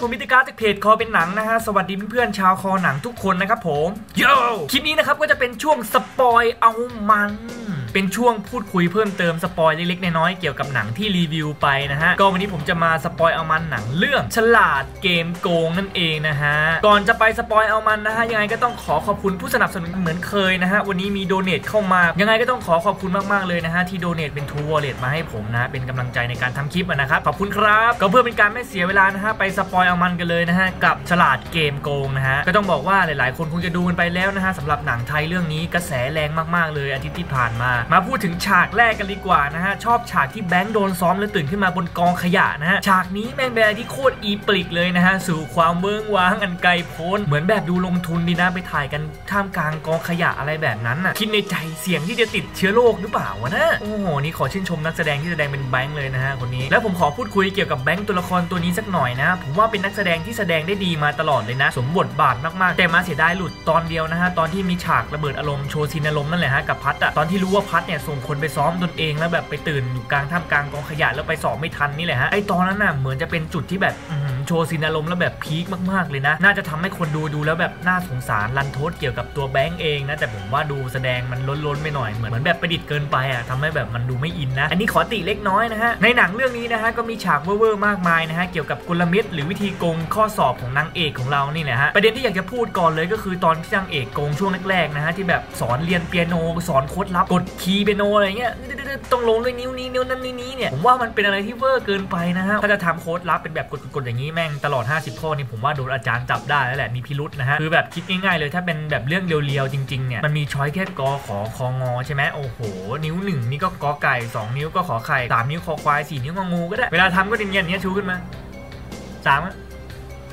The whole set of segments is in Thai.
ผมมิติการจากเพจคอเป็นหนังนะฮะ สวัสดีเพื่อนๆชาวคอหนังทุกคนนะครับผมโยคลิปนี้นะครับก็จะเป็นช่วงสปอยเอามัน เป็นช่วงพูดคุยเพิ่มเติมสปอยเล็กๆน้อยๆเกี่ยวกับหนังที่รีวิวไปนะฮะก็วันนี้ผมจะมาสปอยเอามันหนังเรื่อง ฉลาดเกมโกงนั่นเองนะฮะก่อนจะไปสปอยเอามันนะฮะยังไงก็ต้องขอขอบคุณผู้สนับสนุนเหมือนเคยนะฮะวันนี้มีโดเนทเข้ามายังไงก็ต้องขอขอบคุณมากๆเลยนะฮะที่โดเนทเป็นทูวอลเล็ตมาให้ผมนะเป็นกำลังใจในการทำคลิปนะครับขอบคุณครับก็เพื่อเป็นการไม่เสียเวลานะฮะไปสปอยเอามันกันเลยนะฮะกับฉลาดเกมโกงนะฮะก็ต้องบอกว่าหลายๆ คนคงจะดูกันไปแล้วนะฮะสำหรับหนังไทยเรื่องนี้กระแสแรงมากๆเลยอาทิตย์ที่ผ่านมามาพูดถึงฉากแรกกันดีกว่านะฮะ ชอบฉากที่แบงค์โดนซ้อมแล้วตื่นขึ้นมาบนกองขยะนะฮะ ฉากนี้แม่งเป็นอะไรที่โคตรอีปลิกเลยนะฮะ สู่ความเมืองว้างอันไกลโพ้น เหมือนแบบดูลงทุนดีนะไปถ่ายกันท่ามกลางกองขยะอะไรแบบนั้นน่ะ คิดในใจเสี่ยงที่จะติดเชื้อโรคหรือเปล่าวะนะ โอ้โห นี่ขอชื่นชมนักแสดงที่แสดงเป็นแบงค์เลยนะฮะคนนี้ แล้วผมขอพูดคุยเกี่ยวกับแบงค์ตัวละครตัวนี้สักหน่อยนะ ผมว่าเป็นนักแสดงที่แสดงได้ดีมาตลอดเลยนะ สมบทบาทมากๆ แต่มาเสียดายหลุดตอนเดียวนะฮะ ตอนที่มีฉากระเบิดอารมณ์โชว์ซีนอารมณ์นั่นแหละฮะกับพัดอะตอนที่รู้ว่าพัทเนี่ยส่งคนไปซ้อมตนเองแล้วแบบไปตื่นอยู่กลางท่ามกลางกองขยะแล้วไปสอบไม่ทันนี่แหละฮะไอตอนนั้นน่ะเหมือนจะเป็นจุดที่แบบ โชว์ซีนอารมณ์แล้วแบบพีคมากๆเลยนะ น่าจะทำให้คนดูดูแล้วแบบน่าสงสารรันทดเกี่ยวกับตัวแบงค์เองนะ แต่ผมว่าดูแสดงมันล้นๆไปหน่อย เหมือนเหมือนแบบประดิษฐ์เกินไปอะทำให้แบบมันดูไม่อินนะ อันนี้ขอติเล็กน้อยนะฮะ ในหนังเรื่องนี้นะฮะก็มีฉากเว่อร์ๆมากมายนะฮะเกี่ยวกับกลเม็ดหรือวิธีโกงข้อสอบของนางเอกของเรานี่แหละฮะประเด็นที่อยากจะพูดก่อนเลยก็คือตอนที่นางเอกโกงช่วงแรกๆนะฮะที่แบบสอนเรียนเปียโนสอนโค้ดลับกดคีย์เปียโนอะไรเงี้ย ต้องลงด้วยนิ้วนี้นิ้วนั้นนิ้วนี้เนี่ยผมว่ามันเป็นอะไรที่เวอร์เกินไปนะฮะถ้าจะทำโค้ดลับเป็นแบบกดๆอย่างนี้แม่งตลอด 50 ข้อนี่ผมว่าโดนอาจารย์จับได้แล้วแหละมีพิรุษนะฮะคือแบบคิดง่ายๆเลยถ้าเป็นแบบเรื่องเรียวๆจริงๆเนี่ยมันมีช้อยแค่กอขอคองอใช่ไหมโอ้โห นิ้วหนึ่งนี่ก็กอไก่สองนิ้วก็ขอไข่สามนิ้วคอควายสี่นิ้วงองูก็ได้เวลาทำก็เนียนๆเนี้ยชูขึ้นมาสามอะ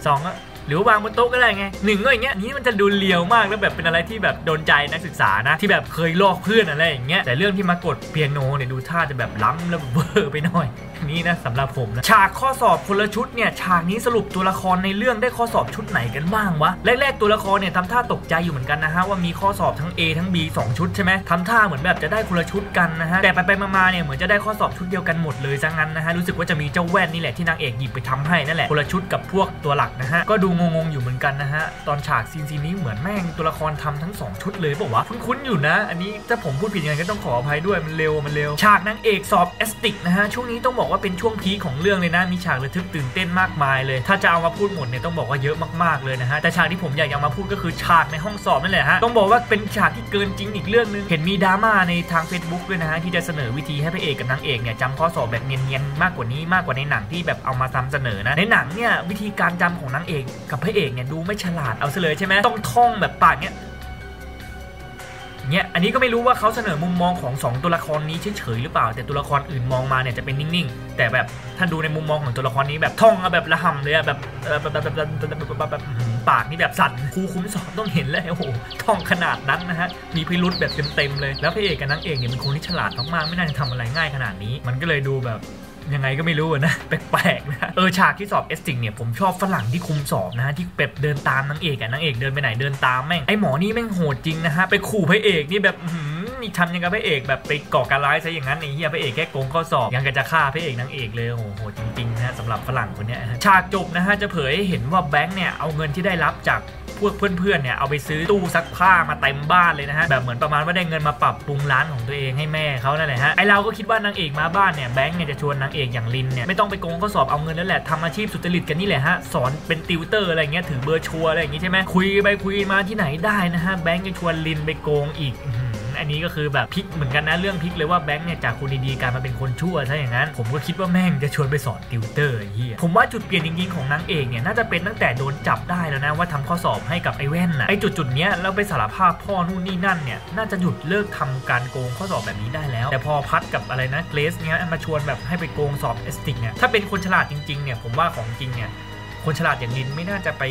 สองอะ หรือวางบนโต๊ะก็ได้ไงหนึ่งก็อย่างเงี้ยนี่มันจะดูเลียวมากแล้วแบบเป็นอะไรที่แบบโดนใจนักศึกษานะ ที่แบบเคยลอกเพื่อนอะไรอย่างเงี้ยแต่เรื่องที่มากดเปียโนเนี่ยดูท่าจะแบบล้ำแล้วเวอร์ไปหน่อยนี่นะสำหรับผมนะฉากข้อสอบคนละชุดเนี่ยฉากนี้สรุปตัวละครในเรื่องได้ข้อสอบชุดไหนกันบ้างวะแรกๆตัวละครเนี่ยทำท่าตกใจอยู่เหมือนกันนะฮะว่ามีข้อสอบทั้ง A ทั้ง B 2 ชุดใช่ไหมทำท่าเหมือนแบบจะได้คนละชุดกันนะฮะแต่ไปๆมาๆเนี่ยเหมือนจะได้ข้อสอบชุดเดียวกันหมดเลยซะงั้นนะฮะรู้สึกว่าจะมีเจ้าแว่นนี่แหละที่นางเอกหยิบไปทำให้นั่นแหละคนละชุดกับพวกตัวหลักนะฮะก็ดูงงๆอยู่เหมือนกันนะฮะ ตอนฉากซีนซีนนี้เหมือนแม่งตัวละครทำทั้งสองชุดเลยบอกว่าคุ้นๆอยู่นะ อันนี้ถ้าผมพูดผิดยังไงก็ต้องขออภัยด้วยมันเร็วมันเร็ว ฉากนางเอกสอบเอสติกนะฮะ ช่วงนี้ต้องบอกว่าเป็นช่วงพีคของเรื่องเลยนะ มีฉากระทึกตื่นเต้นมากมายเลย ถ้าจะเอามาพูดหมดเนี่ยต้องบอกว่าเยอะมากๆเลยนะฮะแต่ฉากที่ผมอยากจะมาพูดก็คือฉากในห้องสอบนั่นแหละฮะต้องบอกว่าเป็นฉากที่เกินจริงอีกเรื่องนึงเห็นมีดราม่าในทาง Facebook ด้วยนะฮะที่จะเสนอวิธีให้พระเอกกับนางเอกเนี่ยจำข้อสอบแบบเนียนๆมากกว่านี้มากกว่าในหนังที่แบบเอามาทำเสนอนะในหนังเนี่ยวิธีการจำของนางเอกกับพระเอกเนี่ยดูไม่ฉลาดเอาซะเลยใช่ไหมต้องท่องแบบปากเนี่ยเนี่ยอันนี้ก็ไม่รู้ว่าเขาเสนอมุมมองของ 2 ตัวละครนี้เฉยๆหรือเปล่า แต่ตัวละครอื่นมองมาเนี่ยจะเป็นนิ่งๆ แต่แบบถ้านดูในมุมมองของตัวละครนี้แบบท่องอะแบบระห่ำเลยอะแบบแบบแบบแบบแบบแบบแบบปากนี่แบบสั่นครูคุ้มสอนต้องเห็นเลยโอ้โหท่องขนาดนั้นนะฮะมีพิรุษแบบเต็มๆเลยแล้วพระเอกกับนางเอกเนี่ยเป็นคนที่ฉลาดมากๆไม่น่าจะทำอะไรง่ายขนาดนี้ มันก็เลยดูแบบ ยังไงก็ไม่รู้นะแปลกๆนะเออฉากที่สอบเอสติงเนี่ยผมชอบฝรั่งที่คุมสอบนะฮะที่แบบเดินตามนางเอกอะนางเอกเดินไปไหนเดินตามแม่งไอหมอนี่แม่งโหดจริงนะฮะไปขู่พระเอกนี่แบบอื้อหือนี่ทำยังกับพระเอกแบบไปก่อการร้ายซะอย่างนั้นไอ้เหี้ยพระเอกแค่โกงข้อสอบยังกะจะฆ่าพระเอกนางเอกเลยโอ้โหดจริงๆนะฮะสำหรับฝรั่งคนเนี้ยฉากจบนะฮะจะเผยให้เห็นว่าแบงค์เนี่ยเอาเงินที่ได้รับจาก พวกเพื่อนๆเนี่ยเอาไปซื้อตู้ซักผ้ามาเต็มบ้านเลยนะฮะแบบเหมือนประมาณว่าได้เงินมาปรับปรุงร้านของตัวเองให้แม่เขานั่นแหละฮะไอเราก็คิดว่านางเอกมาบ้านเนี่ยแบงค์เนี่ยจะชวนนางเอกอย่างลินเนี่ยไม่ต้องไปโกงข้อสอบเอาเงินแล้วแหละทำอาชีพสุจริตกันนี่แหละฮะสอนเป็นติวเตอร์อะไรเงี้ยถือเบอร์ชัวร์อะไรอย่างงี้ใช่ไหมคุยไปคุยมาที่ไหนได้นะฮะแบงค์จะชวนลินไปโกงอีก อันนี้ก็คือแบบพลิกเหมือนกันนะเรื่องพลิกเลยว่าแบงค์เนี่ยจากคนดีๆกลายมาเป็นคนชั่วถ้าอย่างนั้น ผมก็คิดว่าแม่งจะชวนไปสอนติวเตอร์เฮียผมว่าจุดเปลี่ยนจริงๆของนางเอกเนี่ยน่าจะเป็นตั้งแต่โดนจับได้แล้วนะว่าทำข้อสอบให้กับไอ้แว่นนะไอ้จุดจุดๆเนี้ยแล้วไปสารภาพพ่อนู่นนี่นั่นเนี่ยน่าจะหยุดเลิกทำการโกงข้อสอบแบบนี้ได้แล้ว แต่พอพัดกับอะไรนะเกรสเนี่ยมาชวนแบบให้ไปโกงสอบเอสติกเนี่ยถ้าเป็นคนฉลาดจริงๆเนี่ยผมว่าของจริงเนี่ยคนฉลาดอย่างลินไม่น่าจะไป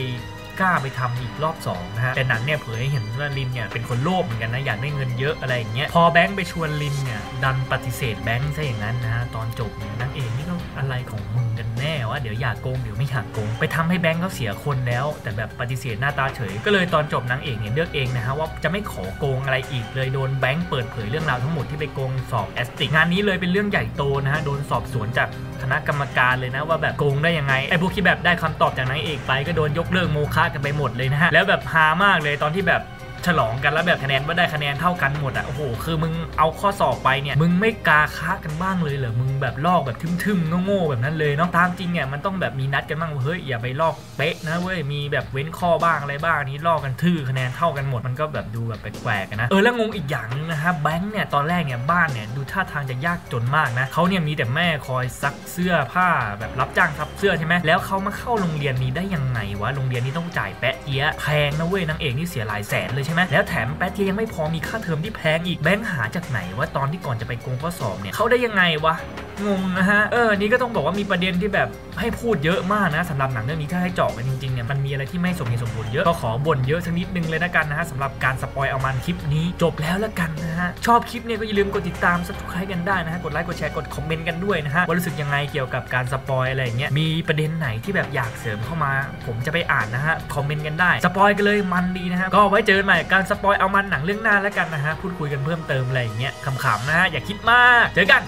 กล้าไปทำอีกรอบ2นะฮะแต่หนังเนี่ยเผยให้เห็นว่าลินเนี่ยเป็นคนโลภเหมือนกันนะอยากได้เงินเยอะอะไรอย่างเงี้ยพอแบงค์ไปชวนลินเนี่ยดันปฏิเสธแบงค์ซะอย่างนั้นนะฮะตอนจบเนี่ยนางเอกนี่ก็อะไรของมึงกันแน่ว่าเดี๋ยวอยากโกงเดี๋ยวไม่อยากโกงไปทำให้แบงค์เขาเสียคนแล้ว แต่แบบปฏิเสธหน้าตาเฉย ก็เลยตอนจบนางเอกเนี่ยเลือกเองนะฮะว่าจะไม่ขอโกงอะไรอีกเลยโดนแบงค์เปิดเผยเรื่องราวทั้งหมดที่ไปโกงสอบแอสติกงานนี้เลยเป็นเรื่องใหญ่โตนะฮะโดนสอบสวนจากคณะกรรมการเลยนะว่าแบบโกงได้ยังไงไอ้พวกที่แบบได้คำตอบจากนางเอกไปก็โดนยกเลิกโมฆะกันไปหมดเลยนะฮะแล้วแบบฮามากเลยตอนที่แบบ ฉลองกันแล้วแบบคะแนนว่าได้คะแนนเท่ากันหมดอะโอ้โหคือมึงเอาข้อสอบไปเนี่ยมึงไม่กาค้ากันบ้างเลยเหรอมึงแบบลอกแบบทึมๆโง่ๆแบบนั้นเลยเนาะตามจริงเนี่ยมันต้องแบบมีนัดกันบ้างเฮ้ยอย่าไปลอกเป๊ะนะเว้ยมีแบบเว้นข้อบ้างอะไรบ้างนี้ลอกกันทื่อคะแนนเท่ากันหมดมันก็แบบดูแบบแปลกๆนะเออแล้วงงอีกอย่างนึงนะฮะแบงค์เนี่ยตอนแรกเนี่ยบ้านเนี่ยดูท่าทางจะยากจนมากนะเขาเนี่ยมีแต่แม่คอยซักเสื้อผ้าแบบรับจ้างซักเสื้อใช่ไหมแล้วเขามาเข้าโรงเรียนนี้ได้ยังไงวะโรงเรียนนี้ต้องจ่ายแปะเอี้ยแพงนะเว้ยนางเอกนี่เสียหลายแสนเลยใช่ไหมแล้วแถมแป๊ะเอี้ยยังไม่พอมีค่าเทอมที่แพงอีกแบงค์หาจากไหนว่าตอนที่ก่อนจะไปโกงข้อสอบเนี่ยเขาได้ยังไงวะงงนะฮะ เออ นี่ก็ต้องบอกว่ามีประเด็นที่แบบให้พูดเยอะมากนะสำหรับหนังเรื่องนี้ถ้าให้เจาะกันจริงๆเนี่ยมันมีอะไรที่ไม่สมเหตุสมผลเยอะ ก็ขอบ่นเยอะสักนิดนึงเลยนะกันนะฮะสำหรับการสปอยเอามันคลิปนี้จบแล้วล้วกันนะฮะ ชอบคลิปเนี่ยก็อย่าลืมกดติดตามสับสไครต์กันได้นะฮะ กดไลค์กดแชร์กดคอมเมนต์กันด้วยนะฮะว่ารู้สึกยังไงเกี่ยวกับการสปอยอะไรอย่างเงี้ยมีประเด็นไหนที่แบบอยากเสริมเข้ามา ผมจะไปอ่านนะฮะคอมเมนต์กันได้สปอยกันเลยมันดีนะฮะก็ไว้เจอกันใหม่กับการสปอยเอามันหนังเรื่องหน้าแล้วกันนะฮะพูดคุยกันเพิ่มเติมอะไรอย่างเงี้ยขำๆนะฮะอย่าคิดมากเจอกัน